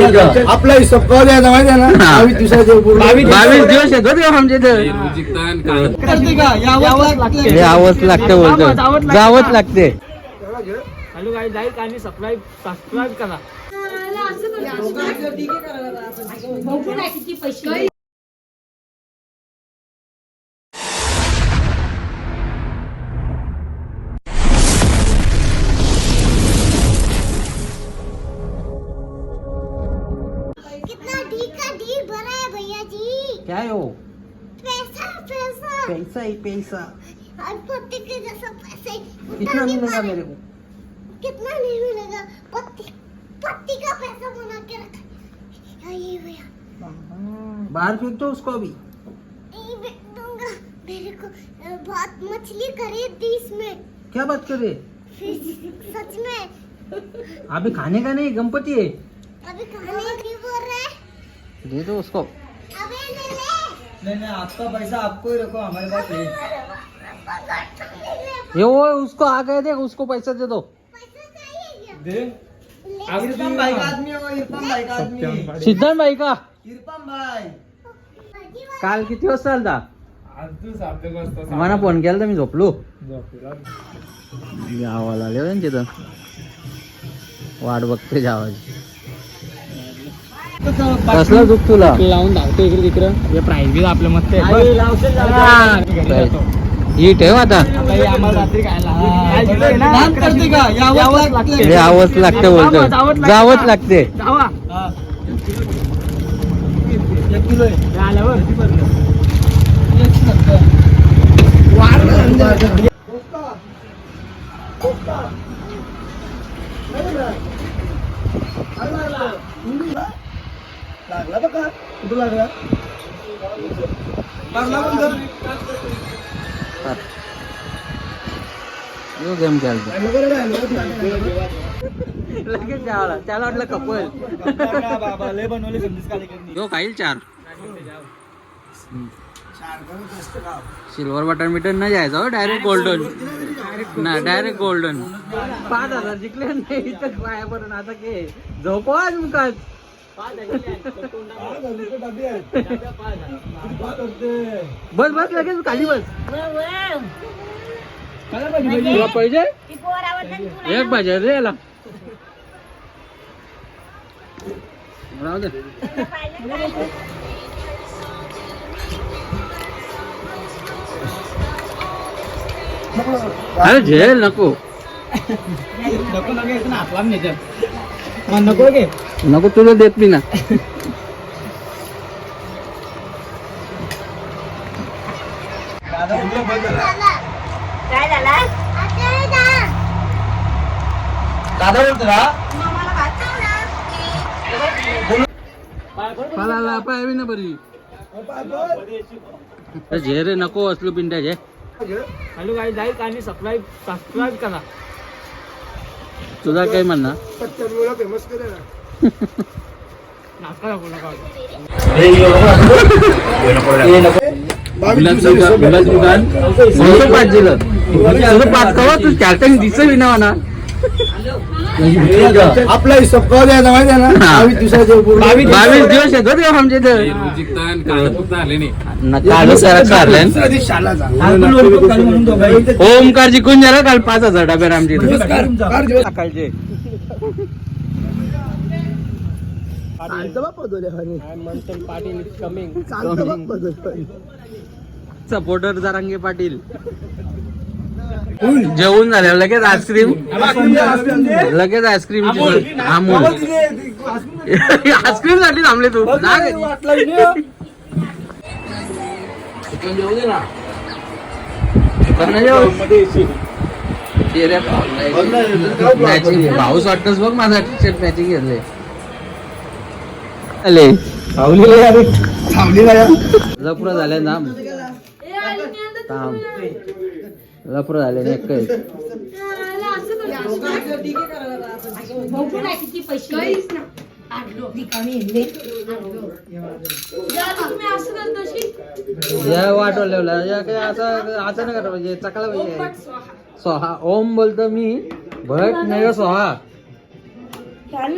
आपला हिशोब कवा द्यायचा माहिती आहे ना. बावीस दिवसाचे बावीस दिवस आमच्या इथं? हे आवच लागते. बोलतो जावंच लागते. हॅलो लाईक आणि सबस्क्राईब सबस्क्राईब करा. जी। क्या हो पैसा पैसा। पैसा ही पैसा। और पत्ते के जैसा पैसे कितना मिलेगा मेरे। को? कितना नहीं मिलेगा? पत्ती पत्ती का पैसा बना के रखा। ये भैया? बाहर फेंक दो उसको अभी। नहीं दूँगा। मेरे को बहुत मछली खरीद दी इसमें। क्या बात कर रहे? सच में। अभी खाने का नहीं गणपति है। अभी खाने की बोल रहे दे दो उसको। नहीं नहीं आपका पैसा आपको ही रखो हमारे पास है। ये वो उसको आ गए देख उसको पैसा दे दो। पैसा चाहिए क्या दे। इरफान भाई का आदमी है इरफान भाई का आदमी सिद्धांत भाई का? इरफान भाई। भाजी वाला काल किती वाजता आलता? मला फोन केला तर मी झोपलो. गावाला आले तिथं. वाट बघते जावाची कसला दुख तुला? लावून धावतो इकडे तिकडे. हे प्राईज बी आपलं मस्त आहे. ही ठेव आता हे आवच लागते बोलतो जावंच लागते. आल्यावर? लागला बघा. कुठं लागला? पण. यो गेम खेळतो बरं. लगेच जावला त्याला वाटलं कपल. यो खाईल चार. सिल्वर बटन मिटन नाही जायचं हो डायरेक्ट गोल्डन ना डायरेक्ट गोल्डन पाच हजार जिंकले नाही तर पायापर्यंत आता के झोपवा मुखात बस बस लगेच खाली बस. तुला पाहिजे? एक पाहिजे रे याला. राहू दे. अरे झेल नको. नको लगेच ना आपला नाही नको घे नको तुला देत मी ना. दादा तुला बघ काय झाला? आता हे जा. दादा बोलतो ना? मामाला वाचव ना पाला पाय बी ना बरी. अरे झे रे नको असलो पिंट्या झे. हॅलो गाई लाईक आणि सबस्क्राईब सबस्क्राईब करा. तुझा काय म्हणणं फेमस करे ना नाका नको नका म्हणतो पाच दिलं तुझं पाच कवा तू चारटन दिस विना ना आपला हिशोब कवा द्यायचा माहिती आहे ना? हा. बावीस दिवसाचे पूर्ण बावीस दिवस येतो तेव्हा आमच्या इथं? न- दुसऱ्या दिवशी शाळाचा. ओमकार जिंकून झाला काल पाच हजार डब्यावर आमच्या इथं? कार दिवस सकाळचे. चालतं बा बा सपोर्टर जरांगे पाटील. जेवून झाल्यावर लगेच आईस्क्रीम. लगेच आईस्क्रीम अमूल आईस्क्रीमसाठी थांबले तू. भाऊस वाटतच बघ माझा. टी शर्ट मॅचिंग घेतले का लफर झाले ना. थांब. लफर झाले नक्की या वाटवलेला या काय असं असं नाही करा पाहिजे चकला पाहिजे सोहा. ओम बोलतो मी. भट नाही हो, सोहा.